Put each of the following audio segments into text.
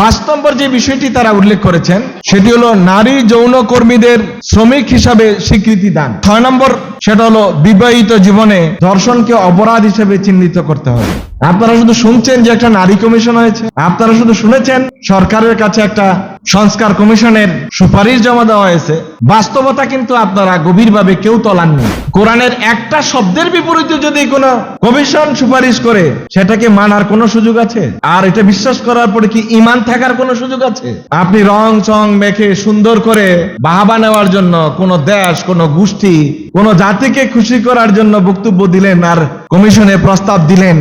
পাঁচ নম্বর যে বিষয়টি তারা উল্লেখ করেছেন, সেটি হলো নারী যৌন কর্মীদের শ্রমিক হিসাবে স্বীকৃতি দান। ছয় নম্বর, সেটা হলো বিবাহিত জীবনে ধর্ষণকে অপরাধ হিসেবে চিহ্নিত করতে হবে। আপনারা শুধু শুনছেন যে একটা নারী কমিশন হয়েছে। আপনারা শুধু শুনেছেন সরকারের কাছে একটা সংস্কার কমিশনের সুপারিশ জমা দেওয়া হয়েছে। বাস্তবতা কিন্তু আপনারা গভীরভাবে কেউ তলাননি। কোরআনের একটা শব্দের বিপরীতে যদি কোনো কমিশন সুপারিশ করে, সেটাকে মানার কোনো সুযোগ আছে? আর এটা বিশ্বাস করার পরে কি ইমান থাকার কোনো সুযোগ আছে? আপনি রং, চং মেখে সুন্দর করে বাহাবা নেওয়ার জন্য কোন দেশ, কোন গোষ্ঠী, কোন জাতিকে খুশি করার জন্য বক্তব্য দিলেন আর কমিশনে প্রস্তাব দিলেন।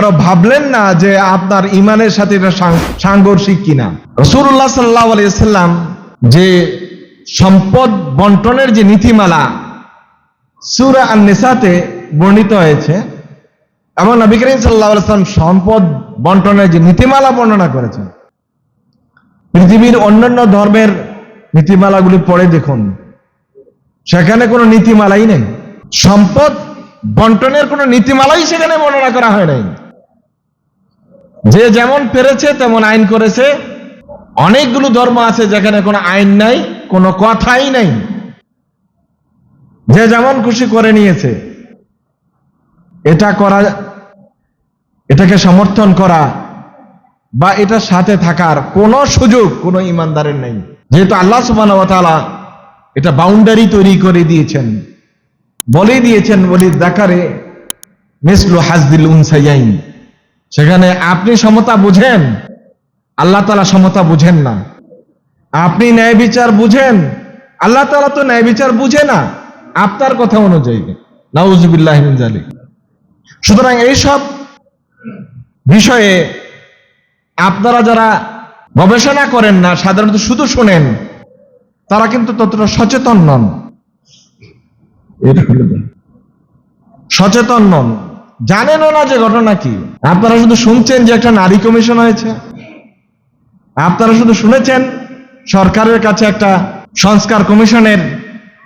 একবারও ভাবলেন না যে আপনার ইমানের সাথে এটা সাংঘর্ষিক কিনা। রসুল্লাহ সাল্লাহ আলিয়াল্লাম যে সম্পদ বন্টনের যে নীতিমালা সুরা আর নেশাতে বর্ণিত হয়েছে এবং নবী করিম সাল্লাহ আলাইসলাম সম্পদ বন্টনের যে নীতিমালা বর্ণনা করেছেন। পৃথিবীর অন্যান্য ধর্মের নীতিমালাগুলি পড়ে দেখুন। সেখানে কোনো নীতিমালাই নেই। সম্পদ বন্টনের কোনো নীতিমালাই সেখানে বর্ণনা করা হয় নাই। যে যেমন পেরেছে, তেমন আইন করেছে। অনেকগুলো ধর্ম আছে যেখানে কোনো আইন নাই, কোনো কথাই নাই। যে যেমন খুশি করে নিয়েছে, এটা করা, এটাকে সমর্থন করা বা এটার সাথে থাকার কোনো সুযোগ কোনো ইমানদারের নেই। যেহেতু আল্লাহ সুবাহ এটা বাউন্ডারি তৈরি করে দিয়েছেন। বলে দিয়েছেন বলি দেখারে মিসলু হাজদিল উনসাইয়াইন। সেখানে আপনি সমতা বুঝেন, আল্লাহ তালা সমতা বুঝেন না। আপনি ন্যায় বিচার বুঝেন, আল্লাহ তালা তো ন্যায় বিচার বুঝে না। আপনার কথা অনুযায়ী। নাউজুবিল্লাহ জালিক সুতরাং এইসব বিষয়ে আপনারা যারা গবেষণা করেন না, সাধারণত শুধু শোনেন, তারা কিন্তু ততটা সচেতন নন। সচেতন নন। জানেনও না যে ঘটনা কি? আপনারা শুধু শুনছেন যে একটা নারী কমিশন হয়েছে? আপনারা শুধু শুনেছেন সরকারের কাছে একটা সংস্কার কমিশনের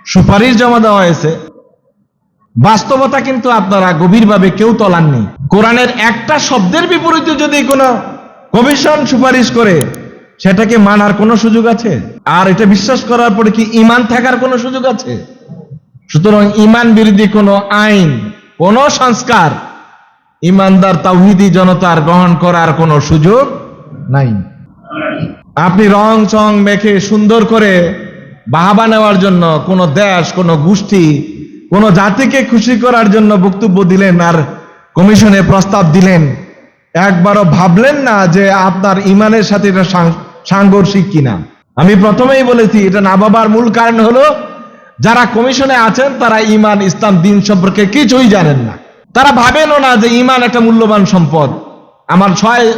সুপারিশ জমা দেওয়া হয়েছে? বাস্তবতা কিন্তু আপনারা গভীরভাবে কেউ তলাননি। কোরআনের একটা শব্দের বিপরীতে যদি কোনো কমিশন সুপারিশ করে, সেটাকে মানার কোনো সুযোগ আছে? আর এটা বিশ্বাস করার পরে কি ইমান থাকার কোনো সুযোগ আছে? সুতরাং ইমান বিরোধী কোনো আইন কোনো সংস্কার ইমানদার তাওহিদি জনতার গ্রহণ করার কোনো সুযোগ নাই। আপনি রং চং মেখে সুন্দর করে বাহাবা নেওয়ার জন্য কোন দেশ, কোন গোষ্ঠী, কোন জাতিকে খুশি করার জন্য বক্তব্য দিলেন আর কমিশনে প্রস্তাব দিলেন। একবারও ভাবলেন না যে আপনার ইমানের সাথে এটা সাংঘর্ষিক কিনা। আমি প্রথমেই বলেছি, এটা না ভাবার মূল কারণ হলো যারা কমিশনে আছেন, তারা ইমান ইসলাম, দিন সম্পর্কে কিছুই জানেন না। তারা ভাবেনও না যে ইমান একটা মূল্যবান সম্পদ। আমার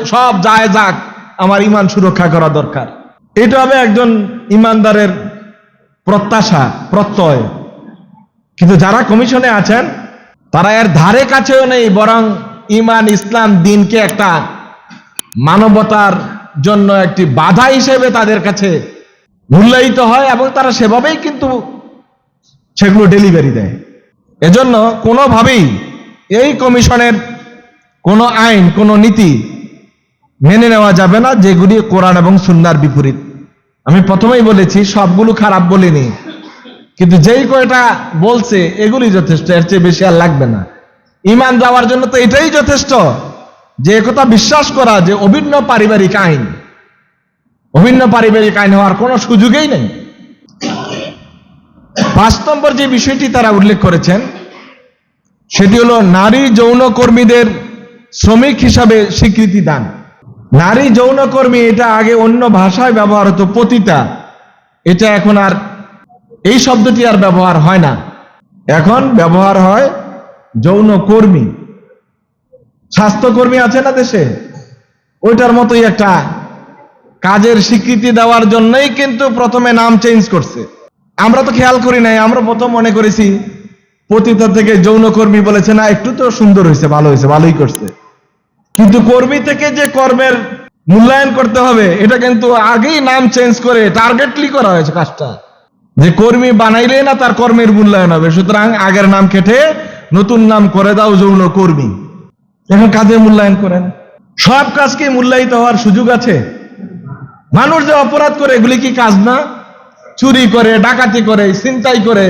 সব যায় যাক, আমার ইমান সুরক্ষা করা দরকার। এটা হবে একজন ইমানদারের প্রত্যাশা, প্রত্যয়। কিন্তু যারা কমিশনে আছেন, তারা এর ধারে কাছেও নেই, বরং ইমান ইসলাম, দিনকে একটা মানবতার জন্য একটি বাধা হিসেবে তাদের কাছে মূল্যায়িত হয় এবং তারা সেভাবেই কিন্তু সেগুলো ডেলিভারি দেয়। এজন্য কোনোভাবেই এই কমিশনের কোনো আইন, কোনো নীতি মেনে নেওয়া যাবে না, যেগুলি কোরআন এবং সুন্নার বিপরীত। আমি প্রথমেই বলেছি, সবগুলো খারাপ বলিনি। কিন্তু যেই কয়টা বলছে, এগুলি যথেষ্ট, এর চেয়ে বেশি আর লাগবে না। ইমান যাওয়ার জন্য তো এটাই যথেষ্ট যে একথা বিশ্বাস করা যে অভিন্ন পারিবারিক আইন। অভিন্ন পারিবারিক আইন হওয়ার কোনো সুযোগই নেই। পাঁচ নম্বর যে বিষয়টি তারা উল্লেখ করেছেন, সেটি হলো নারী যৌন কর্মীদের শ্রমিক হিসাবে স্বীকৃতি দান। নারী যৌনকর্মী এটা আগে অন্য ভাষায় ব্যবহার হতো, পতিতা। এটা এখন আর এই শব্দটি আর ব্যবহার হয় না। এখন ব্যবহার হয় যৌনকর্মী স্বাস্থ্যকর্মী আছে না দেশে? ওইটার মতোই একটা কাজের স্বীকৃতি দেওয়ার জন্যই কিন্তু প্রথমে নাম চেঞ্জ করছে। আমরা তো খেয়াল করি নাই, আমরা প্রথম মনে করেছি পতিতা থেকে যৌনকর্মী বলেছে, না, একটু তো সুন্দর হয়েছে, ভালো হয়েছে, ভালোই করছে। কিন্তু কর্মী থেকে যে কর্মের মূল্যায়ন করতে হবে, এটা কিন্তু আগেই নাম চেঞ্জ করে টার্গেটলি করা হয়েছে কাজটা। যে কর্মী বানাইলে না তার কর্মের মূল্যায়ন হবে, সুতরাং আগের নাম কেটে নতুন নাম করে দাও যৌন কর্মী। এখন কাজে মূল্যায়ন করেন। সব কাজকে মূল্যায়িত হওয়ার সুযোগ আছে। মানুষ যে অপরাধ করে, এগুলি কি কাজ না? চুরি করে, ডাকাতি করে, ছিনতাই করে,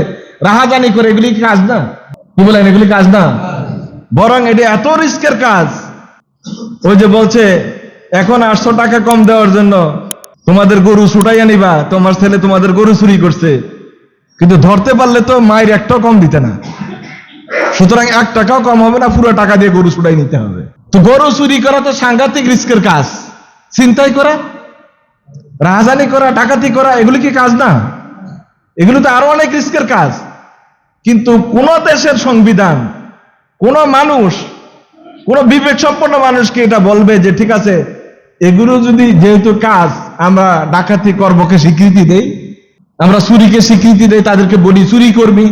রাহাজানি করে, এগুলি কাজ না? কি বলেন, এগুলি কাজ না? বরং এটি এত রিস্কের কাজ। ওই যে বলছে, এখন আটশো টাকা কম দেওয়ার জন্য তোমাদের গরু ছুটাইয়া নিবা, তোমার ছেলে তোমাদের গরু চুরি করছে। কিন্তু ধরতে পারলে তো মায়ের একটাও কম দিতে না। সুতরাং এক টাকাও কম হবে না, পুরো টাকা দিয়ে গরু ছুটাই নিতে হবে। তো গরু চুরি করা তো সাংঘাতিক রিস্কের কাজ। চিন্তাই করা রাহাজানি করা, ডাকাতি করা, এগুলি কি কাজ না? এগুলো তো আরও অনেক রিস্কের কাজ। কিন্তু কোন দেশের সংবিধান, কোন মানুষ, কোন বিবেক সম্পন্ন মানুষকে এটা বলবে যে, ঠিক আছে, এগুলো যদি যেহেতু কাজ, আমরা ডাকাতি কর্মকে স্বীকৃতি দেই, আমরা চুরিকে স্বীকৃতি দেই, তাদেরকে বলি, চুরি করবি,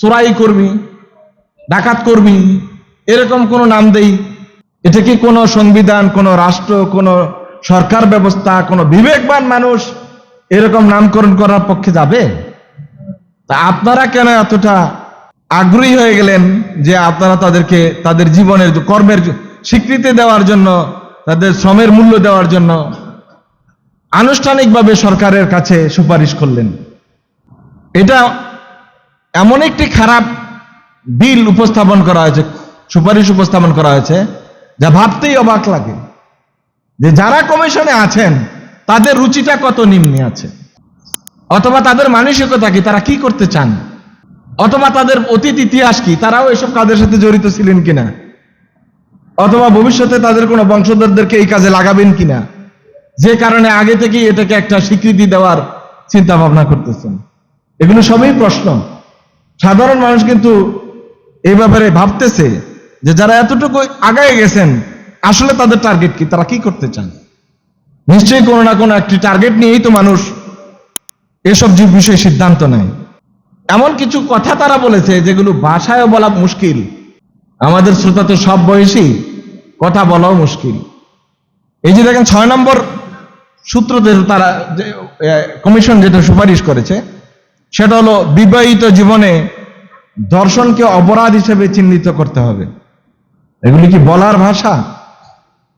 চোরাই করবি, ডাকাত করবি, এরকম কোন নাম দেই। এটা কি কোনো সংবিধান, কোনো রাষ্ট্র, কোনো সরকার ব্যবস্থা, কোনো বিবেকবান মানুষ এরকম নামকরণ করার পক্ষে যাবে? তা আপনারা কেন এতটা আগ্রহী হয়ে গেলেন যে আপনারা তাদেরকে, তাদের জীবনের কর্মের স্বীকৃতি দেওয়ার জন্য, তাদের শ্রমের মূল্য দেওয়ার জন্য আনুষ্ঠানিকভাবে সরকারের কাছে সুপারিশ করলেন? এটা এমন একটি খারাপ বিল উপস্থাপন করা হয়েছে, সুপারিশ উপস্থাপন করা হয়েছে, যা ভাবতেই অবাক লাগে। যে যারা কমিশনে আছেন, তাদের রুচিটা কত নিম্নে আছে? অথবা তাদের মানসিকতা কি, তারা কি করতে চান? অথবা তাদের অতীত ইতিহাস কি, তারাও এসব কাজের সাথে জড়িত ছিলেন কিনা? অথবা ভবিষ্যতে তাদের কোনো বংশধরদেরকে এই কাজে লাগাবেন কিনা? যে কারণে আগে থেকেই এটাকে একটা স্বীকৃতি দেওয়ার চিন্তা ভাবনা করতেছেন। এগুলো সবই প্রশ্ন। সাধারণ মানুষ কিন্তু এই ব্যাপারে ভাবতেছে যে যারা এতটুকু আগায় গেছেন আসলে তাদের টার্গেট কি? তারা কি করতে চান? নিশ্চয়ই কোনো না কোনো একটি টার্গেট নিয়েই তো মানুষ এসব যে বিষয়ে সিদ্ধান্ত নেয়। এমন কিছু কথা তারা বলেছে যেগুলো ভাষায় বলা মুশকিল। আমাদের শ্রোতা তো সব বয়সী, কথা বলাও মুশকিল। এই যে দেখেন, ছয় নম্বর সূত্রতে তারা যে কমিশন যেটা সুপারিশ করেছে, সেটা হলো বিবাহিত জীবনে দর্শনকে অপরাধ হিসেবে চিহ্নিত করতে হবে। এগুলি কি বলার ভাষা?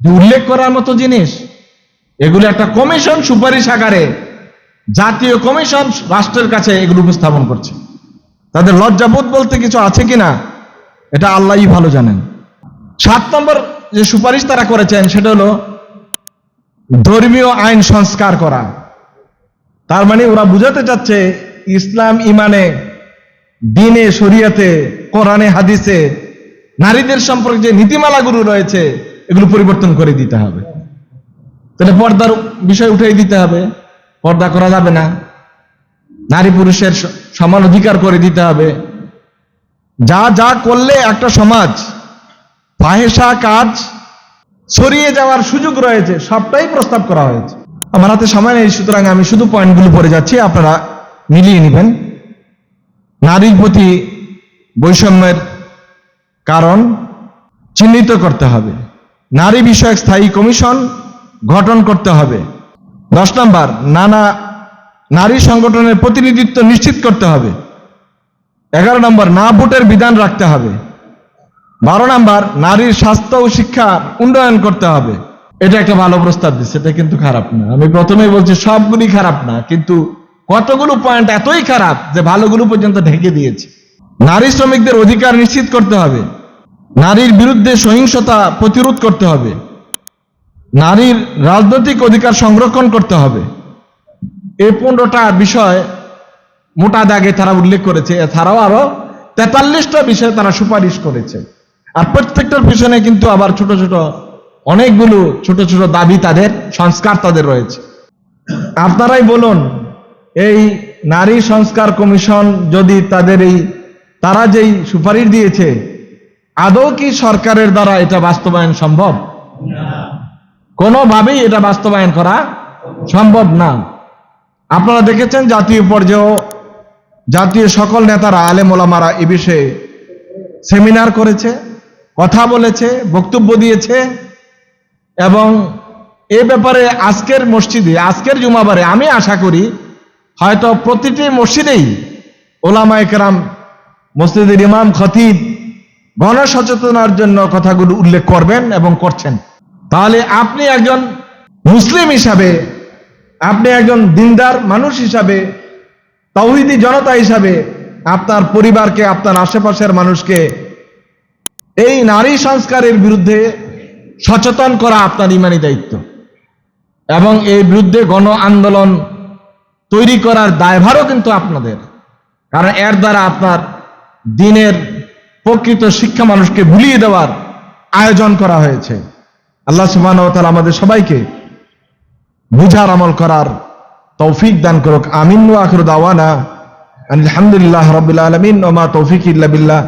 উল্লেখ করার মতো জিনিস, এগুলো একটা কমিশন সুপারিশ আকারে জাতীয় কমিশন রাষ্ট্রের কাছে এগুলো উপস্থাপন করছে। তাদের লজ্জাবোধ বলতে কিছু আছে কিনা, এটা আল্লাহই ভালো জানেন। সাত নম্বর যে সুপারিশ তারা করেছেন, সেটা হলো ধর্মীয় আইন সংস্কার করা। তার মানে ওরা বুঝাতে চাচ্ছে, ইসলাম ইমানে, দিনে, শরিয়াতে, কোরআনে, হাদিসে, নারীদের সম্পর্কে যে নীতিমালাগুলো রয়েছে এগুলো পরিবর্তন করে দিতে হবে। তাহলে পর্দার বিষয় উঠে দিতে হবে। পর্দা করা যাবে না। নারী পুরুষের সমান অধিকার করে দিতে হবে। যা যা করলে একটা সমাজ ফাহেসা কাজ, ছড়িয়ে যাওয়ার সুযোগ রয়েছে, সবটাই প্রস্তাব করা হয়েছে। আমার হাতে সময় নেই, সুতরাং আমি শুধু পয়েন্টগুলো পড়ে যাচ্ছি, আপনারা মিলিয়ে নেবেন। নারীর প্রতি বৈষম্যের কারণ চিহ্নিত করতে হবে। নারী বিষয়ক স্থায়ী কমিশন গঠন করতে হবে। দশ নম্বর, নানা নারী সংগঠনের প্রতিনিধিত্ব নিশ্চিত করতে হবে। এগারো নম্বর, না ভোটের বিধান রাখতে হবে। বারো নম্বর, নারীর স্বাস্থ্য ও শিক্ষা উন্নয়ন করতে হবে। এটা একটা ভালো প্রস্তাব দিচ্ছে, এটা কিন্তু খারাপ না। আমি প্রথমেই বলছি, সবগুলি খারাপ না, কিন্তু কতগুলো পয়েন্ট এতই খারাপ যে ভালোগুলো পর্যন্ত ঢেকে দিয়েছে। নারী শ্রমিকদের অধিকার নিশ্চিত করতে হবে। নারীর বিরুদ্ধে সহিংসতা প্রতিরোধ করতে হবে। নারীর রাজনৈতিক অধিকার সংরক্ষণ করতে হবে। এই পনেরোটা বিষয় মোটা দাগে তারা উল্লেখ করেছে। এছাড়াও আরও তেতাল্লিশটা বিষয়ে তারা সুপারিশ করেছে। আর প্রত্যেকটার পিছনে কিন্তু আবার ছোট ছোট অনেকগুলো ছোট ছোট দাবি তাদের, সংস্কার তাদের রয়েছে। আপনারাই বলুন, এই নারী সংস্কার কমিশন যদি তাদের এই, তারা যেই সুপারিশ দিয়েছে আদৌ কি সরকারের দ্বারা এটা বাস্তবায়ন সম্ভব? কোনোভাবেই এটা বাস্তবায়ন করা সম্ভব না। আপনারা দেখেছেন জাতীয় পর্যায়েও জাতীয় সকল নেতারা, আলেম ওলামারা এ বিষয়ে সেমিনার করেছে, কথা বলেছে, বক্তব্য দিয়েছে এবং এ ব্যাপারে আজকের মসজিদে, আজকের জুমাবারে আমি আশা করি হয়তো প্রতিটি মসজিদেই ওলামা একরাম মসজিদের ইমাম, খতিব গণসচেতনার জন্য কথাগুলো উল্লেখ করবেন এবং করছেন। তাহলে আপনি একজন মুসলিম হিসাবে, আপনি একজন দিনদার মানুষ হিসাবে, তৌহিদি জনতা হিসাবে আপনার পরিবারকে, আপনার আশেপাশের মানুষকে এই নারী সংস্কারের বিরুদ্ধে সচেতন করা আপনার ইমানি দায়িত্ব। এবং এই বিরুদ্ধে গণ আন্দোলন তৈরি করার দায়ভারও কিন্তু আপনাদের। কারণ এর দ্বারা আপনার দিনের প্রকৃত শিক্ষা মানুষকে ভুলিয়ে দেওয়ার আয়োজন করা হয়েছে। আল্লাহ সুবাহ আমাদের সবাইকে বুঝার আমল করার তৌফিক দান করুক। আমিন আখর দাওয়ানা আলহামদুলিল্লাহ রবিল্লা আলমিন। ওমা তৌফিক ইল্লা বিল্লাহ।